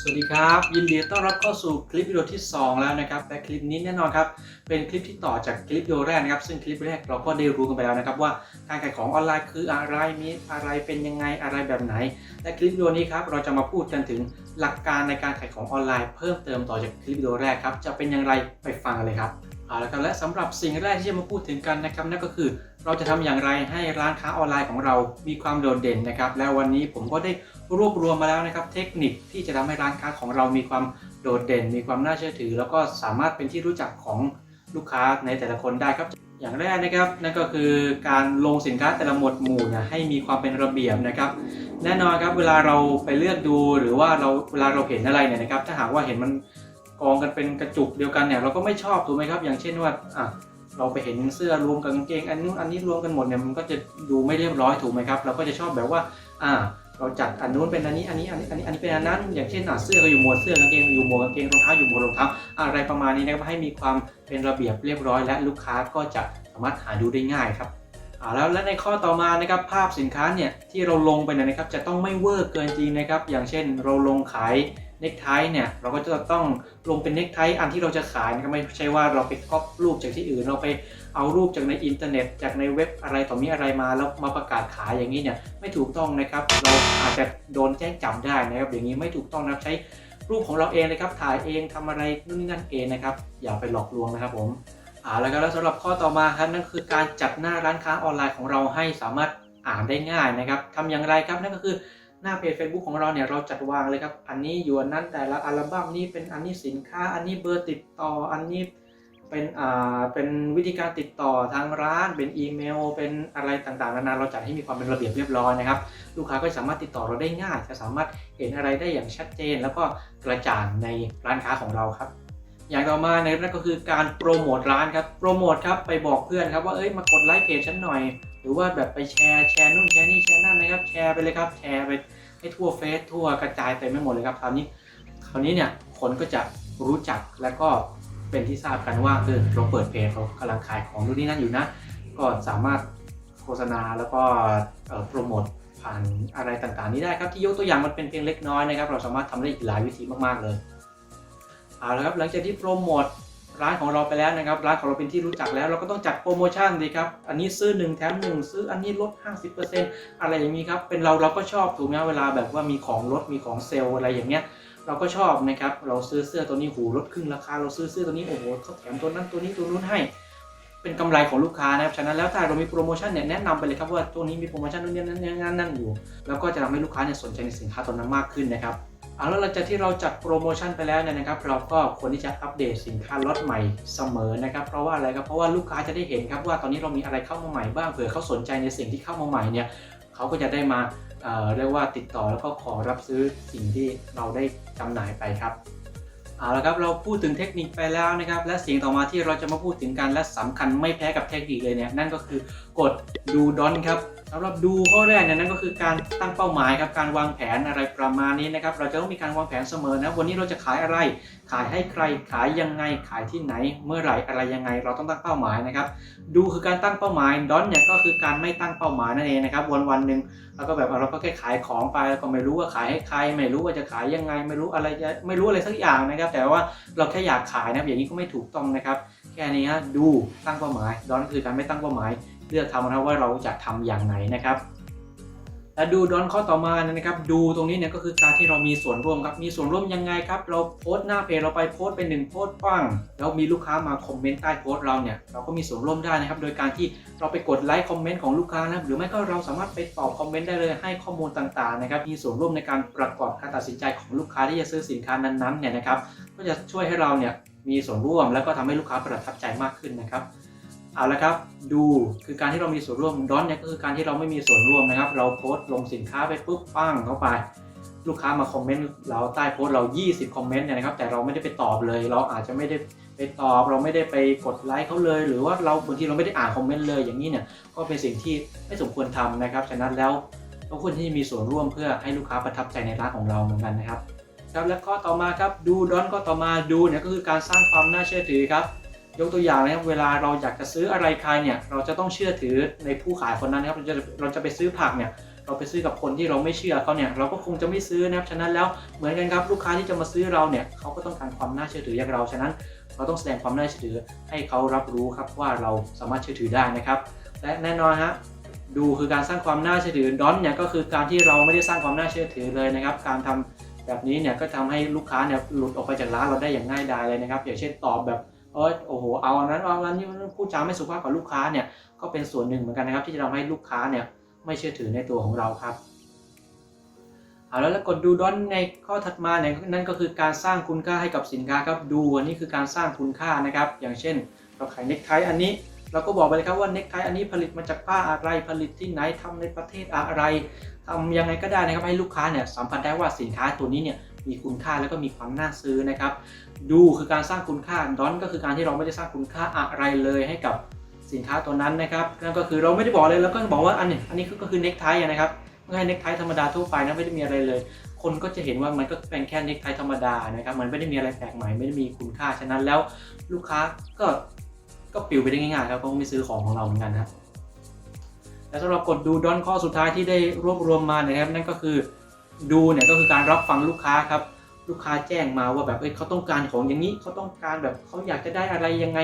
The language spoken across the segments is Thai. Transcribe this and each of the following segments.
สวัสดีครับ ยินดีต้อนรับเข้าสู่คลิปวิดีโอที่ 2 แล้วนะครับและคลิปนี้แน่นอนครับเป็นคลิปที่ต่อจากคลิปวิดีโอแรกนะครับ ซึ่งคลิปแรกเราก็ได้รู้กันไปแล้วนะครับว่าการขายของออนไลน์คืออะไรมีอะไรเป็นยังไงอะไรแบบไหน และคลิปวิดีโอนี้ครับเราจะมาพูดกันถึงหลักการในการขายของออนไลน์ เพิ่มเติมต่อจากคลิปวิดีโอแรกครับจะเป็นอย่างไรไปฟังกันเลยครับเอาละครับและสำหรับสิ่งแรกที่จะมาพูดถึงกันนะครับนั่นก็คือเราจะทำอย่างไรให้ร้านค้าออนไลน์ของเรามีความโดดเด่นนะครับ และวันนี้ผมก็ได้ รวบรวมมาแล้วนะครับเทคนิคที่จะทำให้ร้านค้าของเรามีความโดดเด่น มีความน่าเชื่อถือ แล้วก็สามารถเป็นที่รู้จักของลูกค้าในแต่ละคนได้ครับ อย่างแรกนะครับนั่นก็คือการลงสินค้าแต่ละหมวดหมู่เนี่ยให้มีความเป็นระเบียบนะครับ แน่นอนครับเวลาเราไปเลือกดูหรือว่าเราเวลาเราเห็นอะไรเนี่ยนะครับ ถ้าหากว่าเห็นมันกองกันเป็นกระจุกเดียวกันเนี่ยเราก็ไม่ชอบถูกไหมครับ อย่างเช่นว่าอะเราไปเห็นเสื้อรวมกับกางเกงอันนู้นอันนี้รวมกันหมดเนี่ยมันก็จะดูไม่เรียบร้อยถูกไหมครับ เราก็จะชอบแบบว่าอ่า เราจัดอันนู้นเป็นอันนี้อันนี้อันนี้อันนี้อันนี้เป็นอันนั้น อย่างเช่นเสื้อก็อยู่หมวดเสื้อกางเกงอยู่หมวดกางเกงรองเท้าอยู่หมวดรองเท้าอะไรประมาณนี้นะครับให้มีความเป็นระเบียบเรียบร้อย และลูกค้าก็จะสามารถหาดูได้ง่ายครับแล้วและในข้อต่อมานะครับภาพสินค้าเนี่ยที่เราลงไปเนี่ยนะครับจะต้องไม่เวอร์เกินจริงนะครับ อย่างเช่นเราลงขายเน็กไทเนี่ยเราก็จะต้องลงเป็นเน็กไทอันที่เราจะขายนะครับไม่ใช่ว่าเราไปก๊อปรูปจากที่อื่นเราไป เอารูปจากในอินเทอร์เน็ต จากในเว็บอะไรต่อมีอะไรมาแล้วมาประกาศขายอย่างนี้เนี่ยไม่ถูกต้องนะครับ เราอาจจะโดนแจ้งจับได้นะครับ อย่างนี้ไม่ถูกต้องนะครับใช้รูปของเราเองนะครับ ถ่ายเองทำอะไรนู่นนี่นั่นเองนะครับ อย่าไปหลอกลวงนะครับผมอ่าแล้วก็แล้วสำหรับข้อต่อมาครับนั่นคือการจัดหน้าร้านค้าออนไลน์ของเราให้สามารถอ่านได้ง่ายนะครับทำอย่างไรครับนั่นก็คือหน้าเพจ Facebook ของเราเนี่ยเราจัดวางเลยครับ อันนี้อยู่อันนั้นแต่ละอัลบั้มนี้เป็นอันนี้สินค้า อันนี้เบอร์ติดต่ออันนี้ เป็นอ่าเป็นวิธีการติดต่อทางร้าน เป็นอีเมล เป็นอะไรต่างๆนานาเราจัดให้มีความเป็นระเบียบเรียบร้อยนะครับ ลูกค้าก็สามารถติดต่อเราได้ง่าย จะสามารถเห็นอะไรได้อย่างชัดเจน แล้วก็กระจ่างในร้านค้าของเราครับอย่างต่อมาในนั่นก็คือการโปรโมทร้านครับโปรโมทครับไปบอกเพื่อนครับว่าเอ้ยมากดไลค์เพจฉันหน่อย หรือว่าแบบไปแชร์แชร์นู่นแชร์นี่แชร์นั่นนะครับแชร์ไปเลยครับแชร์ไปให้ทั่วเฟซทั่วกระจายเต็มไปหมดเลยครับคราวนี้คราวนี้เนี่ยคนก็จะรู้จักแล้วก็ เป็นที่ทราบกันว่าเออเราเปิดเพจเรากำลังขายของนู่นนี่นั่นอยู่นะ ก็สามารถโฆษณาแล้วก็โปรโมทผ่านอะไรต่างๆ นี้ได้ครับที่ยกตัวอย่างมันเป็นเพียงเล็กน้อยนะครับ เราสามารถทำได้อีกหลายวิธีมากๆเลยเอาละครับหลังจากที่โปรโมทร้านของเราไปแล้วนะครับร้านของเราเป็นที่รู้จักแล้วเราก็ต้องจัดโปรโมชั่นดีครับอันนี้ซื้อ 1 แถม 1 ซื้ออันนี้ลด 50%อะไรอย่างนี้ครับเป็นเราเราก็ชอบถูกไหมเวลาแบบว่ามีของลดมีของเซลล์อะไรอย่างเงี้ย เราก็ชอบนะครับ เราซื้อเสื้อตัวนี้หูลดครึ่งราคา เราซื้อเสื้อตัวนี้โอ้โหเขาแถมตัวนั้นตัวนี้ตัวนู้นให้ เป็นกำไรของลูกค้านะครับ ฉะนั้นแล้วถ้าเรามีโปรโมชั่นเนี่ยแนะนำไปเลยครับว่าตัวนี้มีโปรโมชั่นนู่นนี่นั่นนั่นนั่นอยู่ แล้วก็จะทำให้ลูกค้าเนี่ยสนใจในสินค้าตัวนั้นมากขึ้นนะครับเอาแล้วหลังจากที่เราจัดโปรโมชั่นไปแล้วเนี่ยนะครับ เราก็ควรที่จะอัปเดตสินค้าล็อตใหม่เสมอนะครับ เพราะว่าอะไรครับเพราะว่าลูกค้าจะได้เห็นครับว่าตอนนี้เรามีอะไรเข้ามาใหม่บ้างเผื่อเขาสนใจในสิ่งที่เข้ามาใหม่เนี่ยเขาก็จะได้มา เรียกว่าติดต่อแล้วก็ขอรับซื้อสิ่งที่เราได้จำหน่ายไปครับเอาละครับเราพูดถึงเทคนิคไปแล้วนะครับ และสิ่งต่อมาที่เราจะมาพูดถึงกันและสำคัญไม่แพ้กับเทคนิคเลยเนี่ยนั่นก็คือกดดูดอนครับสำหรับดูข้อแรกเนี่ยนั่นก็คือการตั้งเป้าหมายครับการวางแผนอะไรประมาณนี้นะครับเราจะต้องมีการวางแผนเสมอนะวันนี้เราจะขายอะไรขายให้ใครขายยังไงขายที่ไหน เมื่อไหร่อะไรยังไง เราต้องตั้งเป้าหมายนะครับดูคือการตั้งเป้าหมายดอนเนี่ยก็คือการไม่ตั้งเป้าหมายนั่นเองนะครับวันวันหนึ่งแล้วก็แบบเราก็แค่ขายของไปแล้วก็ไม่รู้ว่าขายให้ใคร ไม่รู้ว่าจะขายยังไง ไม่รู้อะไรจะไม่รู้อะไรสักอย่างนะครับ แต่ว่าเราแค่อยากขายนะอย่างนี้ก็ไม่ถูกต้องนะครับแค่นี้ฮะดูตั้งเป้าหมายดอนคือการไม่ตั้งเป้าหมาย เลือกทำนะครับว่าเราจะทำอย่างไหนนะครับและดูดอนข้อต่อมานะครับดูตรงนี้เนี่ยก็คือการที่เรามีส่วนร่วมครับมีส่วนร่วมยังไงครับ เราโพสต์หน้าเพจเราไปโพสต์เป็นหนึ่งโพสต์ปังแล้วมีลูกค้ามาคอมเมนต์ใต้โพสต์เราเนี่ยเราก็มีส่วนร่วมได้นะครับ โดยการที่เราไปกดไลค์คอมเมนต์ของลูกค้านะครับหรือไม่ก็เราสามารถไปตอบคอมเมนต์ได้เลยให้ข้อมูลต่างๆนะครับมีส่วนร่วมในการประกอบการตัดสินใจของลูกค้าที่จะซื้อสินค้านั้นๆเนี่ยนะครับก็จะช่วยให้เราเนี่ยมีส่วนร่วมแล้วก็ทำให้ลูกค้าประทับใจมากขึ้นนะครับ เอาละครับดูคือการที่เรามีส่วนร่วมดอนเนี่ยก็คือการที่เราไม่มีส่วนร่วมนะครับ เราโพสต์ลงสินค้าไปปุ๊บปั้งเข้าไป ลูกค้ามาคอมเมนต์เราใต้โพสต์เรา 20 คอมเมนต์เนี่ยนะครับ แต่เราไม่ได้ไปตอบเลย เราอาจจะไม่ได้ไปตอบ เราไม่ได้ไปกดไลค์เขาเลย หรือว่าเราบางทีเราไม่ได้อ่านคอมเมนต์เลยอย่างนี้เนี่ยก็เป็นสิ่งที่ไม่สมควรทำนะครับฉะนั้นแล้วเราควรที่จะมีส่วนร่วมเพื่อให้ลูกค้าประทับใจในร้านของเราเหมือนกันนะครับครับและข้อต่อมาครับดูดอนก็ต่อมาดูเนี่ยก็คือการสร้างความน่าเชื่อถือครับ ยกตัวอย่างนะครับเวลาเราอยากจะซื้ออะไรใครเนี่ยเราจะต้องเชื่อถือในผู้ขายคนนั้นนะครับเราจะเราจะไปซื้อผักเนี่ยเราไปซื้อกับคนที่เราไม่เชื่อเขาเนี่ยเราก็คงจะไม่ซื้อนะครับฉะนั้นแล้วเหมือนกันครับลูกค้าที่จะมาซื้อเราเนี่ยเขาก็ต้องการความน่าเชื่อถืออย่างเราฉะนั้น เราต้องแสดงความน่าเชื่อถือให้เขารับรู้ครับว่าเราสามารถเชื่อถือได้นะครับและแน่นอนฮะดูคือการสร้างความน่าเชื่อถือดอนเนี่ยก็คือการที่เราไม่ได้สร้างความน่าเชื่อถือเลยนะครับ การทำแบบนี้เนี่ยก็ทำให้ลูกค้าเนี่ยหลุดออกไปจากร้านเราได้อย่างง่ายดายเลยนะครับอย่างเช่นตอบแบบ เออโอ้โหเอาอันนั้นเอาอันนี้พูดจาไม่สุภาพกับลูกค้าเนี่ยก็เป็นส่วนหนึ่งเหมือนกันนะครับ ที่จะทำให้ลูกค้าเนี่ยไม่เชื่อถือในตัวของเราครับเอาแล้วแล้วกดดูดอนในข้อถัดมาเนี่ยนั่นก็คือการสร้างคุณค่าให้กับสินค้าครับดูอันนี้คือการสร้างคุณค่านะครับ อย่างเช่น เราขายเนคไทอันนี้เราก็บอกไปเลยครับว่าเนคไทอันนี้ผลิตมาจากผ้าอะไรผลิตที่ไหนทำในประเทศอะไรทำยังไงก็ได้นะครับให้ลูกค้าเนี่ยสัมผัสได้ว่าสินค้าตัวนี้เนี่ยมีคุณค่าแล้วก็มีความน่าซื้อนะครับ ดูคือการสร้างคุณค่าดอนก็คือการที่เราไม่ได้สร้างคุณค่าอะไรเลยให้กับสินค้าตัวนั้นนะครับนั่นก็คือเราไม่ได้บอกเลยแล้วก็บอกว่าอันนี้อันนี้ก็คือเนคไทนะครับไม่ใช่เนคไทธรรมดาทั่วไปนะไม่ได้มีอะไรเลย คนก็จะเห็นว่ามันก็เป็นแค่เนคไทธรรมดานะครับมันไม่ได้มีอะไรแปลกใหม่ไม่ได้มีคุณค่าฉะนั้นแล้วลูกค้าก็ก็ปลิวไปได้ง่ายๆครับเพราะไม่ซื้อของของเราเหมือนกันนะและสำหรับกดดูดอนข้อสุดท้ายที่ได้รวบรวมมานะครับนั่นก็คือดูเนี่ยก็คือการรับฟังลูกค้าครับ ลูกค้าแจ้งมาว่าแบบเอ้ยเขาต้องการของอย่างนี้เขาต้องการแบบเขาอยากจะได้อะไรยังไง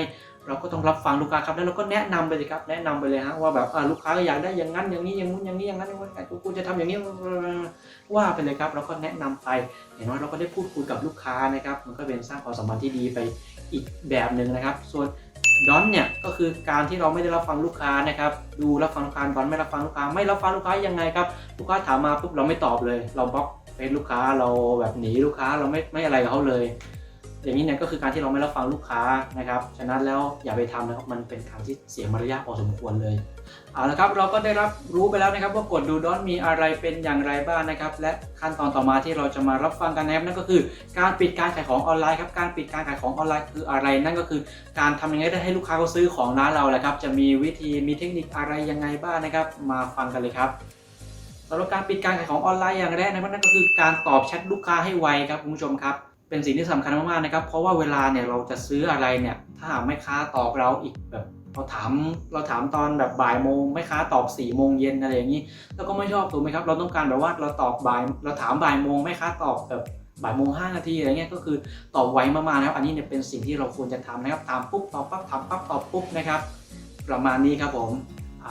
เราก็ต้องรับฟังลูกค้าครับแล้วเราก็แนะนำไปเลยครับ แนะนำไปเลยฮะว่าแบบอ่าลูกค้าอยากได้อย่างนั้นอย่างนี้อย่างนู้นอย่างนี้อย่างนั้นอย่างนู้นแต่คุณจะทำอย่างนี้ว่าไปเลยครับเราก็แนะนำไปอย่างน้อยเราก็ได้พูดคุยกับลูกค้านะครับ มันก็เป็นสร้างความสัมพันธ์ที่ดีไปอีกแบบหนึ่งนะครับ ส่วนดอนเนี่ยก็คือการที่เราไม่ได้รับฟังลูกค้านะครับ ดูรับฟังลูกค้าดอนไม่รับฟังลูกค้า ไม่รับฟังลูกค้ายังไงครับ ลูกค้าถามมาปุ๊บเราไม่ตอบเลย เราบล็อก เฟซลูกค้าเราแบบหนีลูกค้าเราไม่ไม่อะไรกับเขาเลย อย่างนี้เนี่ยก็คือการที่เราไม่รับฟังลูกค้านะครับ ฉะนั้นแล้วอย่าไปทำนะครับมันเป็นการที่เสียมารยาทพอสมควรเลยเอาละครับเราก็ได้รับรู้ไปแล้วนะครับ ว่ากดดูดอนมีอะไรเป็นอย่างไรบ้างนะครับ และขั้นตอนต่อมาที่เราจะมารับฟังกันนะครับนั่นก็คือการปิดการขายของออนไลน์ครับการปิดการขายของออนไลน์คืออะไร นั่นก็คือการทำยังไงได้ให้ลูกค้าเขาซื้อของร้านเราแหละครับ จะมีวิธีมีเทคนิคอะไรยังไงบ้างนะครับ มาฟังกันเลยครับ สำหรับการปิดการขายของออนไลน์อย่างแรกนะครับนั่นก็คือการตอบแชทลูกค้าให้ไวครับคุณผู้ชมครับ เป็นสิ่งที่สำคัญมากๆนะครับ เพราะว่าเวลาเนี่ยเราจะซื้ออะไรเนี่ยถ้าหากแม่ค้าตอบเราอีกแบบเราถามเราถามตอนแบบบ่ายโมงแม่ค้าตอบ4ี่โมงเย็นอะไรอย่างนี้เราก็ไม่ชอบถูกไหมครับ เราต้องการแบบว่าเราตอบบ่ายเราถามบ่ายโมงแม่ค้าตอบแบบบ่ายโมงห้านาทีอะไรเงี้ยก็คือตอบไวมากๆนะครับ อันนี้เนี่ยเป็นสิ่งที่เราควรจะทำนะครับถามปุ๊บตอบปั๊บถามปั๊บตอบปุ๊บนะครับ ประมาณนี้ครับผม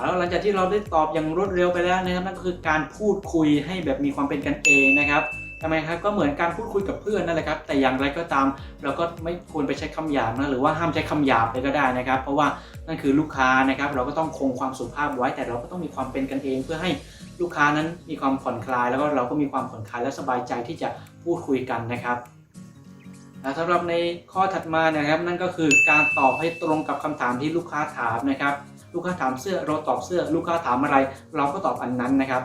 แล้วหลังจากที่เราได้ตอบอย่างรวดเร็วไปแล้วนะครับนั่นก็คือการพูดคุยให้แบบมีความเป็นกันเองนะครับทำไมครับก็เหมือนการพูดคุยกับเพื่อนนั่นแหละครับ แต่อย่างไรก็ตามเราก็ไม่ควรไปใช้คำหยาบนะหรือว่าห้ามใช้คำหยาบเลยก็ได้นะครับ เพราะว่านั่นคือลูกค้านะครับ เราก็ต้องคงความสุภาพไว้ แต่เราก็ต้องมีความเป็นกันเอง เพื่อให้ลูกค้านั้นมีความผ่อนคลาย แล้วก็เราก็มีความผ่อนคลายและสบายใจที่จะพูดคุยกันนะครับและสำหรับในข้อถัดมานะครับ นั่นก็คือการตอบให้ตรงกับคำถามที่ลูกค้าถามนะครับ ลูกค้าถามเสื้อเราตอบเสื้อ ลูกค้าถามอะไร เราก็ตอบอันนั้นนะครับ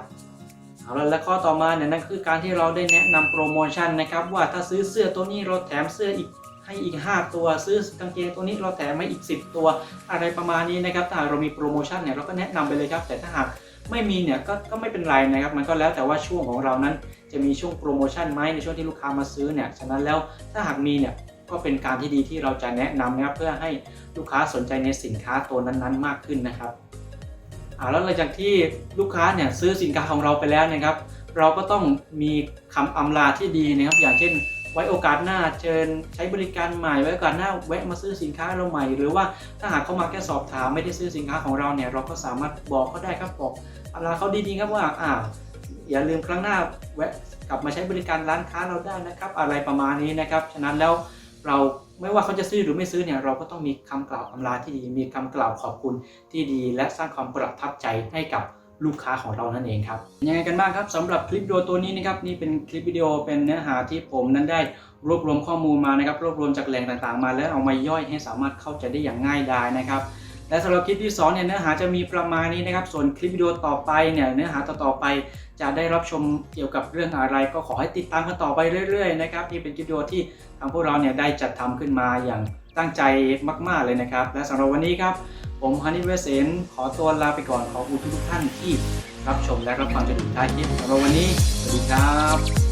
เอาละและข้อต่อมาเนี่ยนั่นคือการที่เราได้แนะนำโปรโมชั่นนะครับว่าถ้าซื้อเสื้อตัวนี้เราแถมเสื้ออีกให้อีก 5 ตัวซื้อกางเกงตัวนี้เราแถมให้อีก 10 ตัว อะไรประมาณนี้นะครับถ้าเรามีโปรโมชั่นเนี่ยเราก็แนะนำไปเลยครับแต่ถ้าหากไม่มีเนี่ยก็ก็ไม่เป็นไรนะครับ มันก็แล้วแต่ว่าช่วงของเรานั้น จะมีช่วงโปรโมชั่นไหมในช่วงที่ลูกค้ามาซื้อเนี่ยฉะนั้นแล้วถ้าหากมีเนี่ย ก็เป็นการที่ดีที่เราจะแนะนำนะครับเพื่อให้ลูกค้าสนใจในสินค้าตัวนั้นๆ มากขึ้นนะครับอ่าแล้วหลังจากที่ลูกค้าเนี่ยซื้อสินค้าของเราไปแล้วนะครับ เราก็ต้องมีคำอำลาที่ดีนะครับ อย่างเช่น ไว้โอกาสหน้าเชิญใช้บริการใหม่ไว้โอกาสหน้าแวะมาซื้อสินค้าเราใหม่ หรือว่าถ้าหากเขามาแค่สอบถามไม่ได้ซื้อสินค้าของเราเนี่ยเราก็สามารถบอกเขาได้ครับบอกอำลาเขาดีๆครับว่าอ่าอย่าลืมครั้งหน้าแวะกลับมาใช้บริการร้านค้าเราได้นะครับ อะไรประมาณนี้นะครับฉะนั้นแล้ว เราไม่ว่าเขาจะซื้อหรือไม่ซื้อเนี่ยเราก็ต้องมีคำกล่าวอำลาที่ดี มีคำกล่าวขอบคุณที่ดี และสร้างความประทับใจให้กับลูกค้าของเรานั่นเองครับยังไงกันบ้างครับสำหรับคลิปวิดีโอตัวนี้นะครับนี่เป็นคลิปวิดีโอเป็นเนื้อหาที่ผมนั้นได้รวบรวมข้อมูลมานะครับ รวบรวมจากแหล่งต่างๆ มาแล้วเอามาย่อยให้สามารถเข้าใจได้อย่างง่ายดายนะครับ และสำหรับคลิปที่2เนี่ยเนื้อหาจะมีประมาณนี้นะครับ ส่วนคลิปวิดีโอต่อไปเนี่ยเนื้อหาต่อๆไป จะได้รับชมเกี่ยวกับเรื่องอะไร ก็ขอให้ติดตามกันต่อไปเรื่อยๆนะครับนี่เป็นคลิปวิดีโอที่ทางพวกเราเนี่ยได้จัดทำขึ้นมาอย่างตั้งใจมาก ๆเลยนะครับ และสำหรับวันนี้ครับ ผมฮานิเวสเซนขอตัวลาไปก่อนขอบคุณทุกท่านที่รับชมและรับฟังจนถึงท้ายคลิปสำหรับวันนี้สวัสดีครับ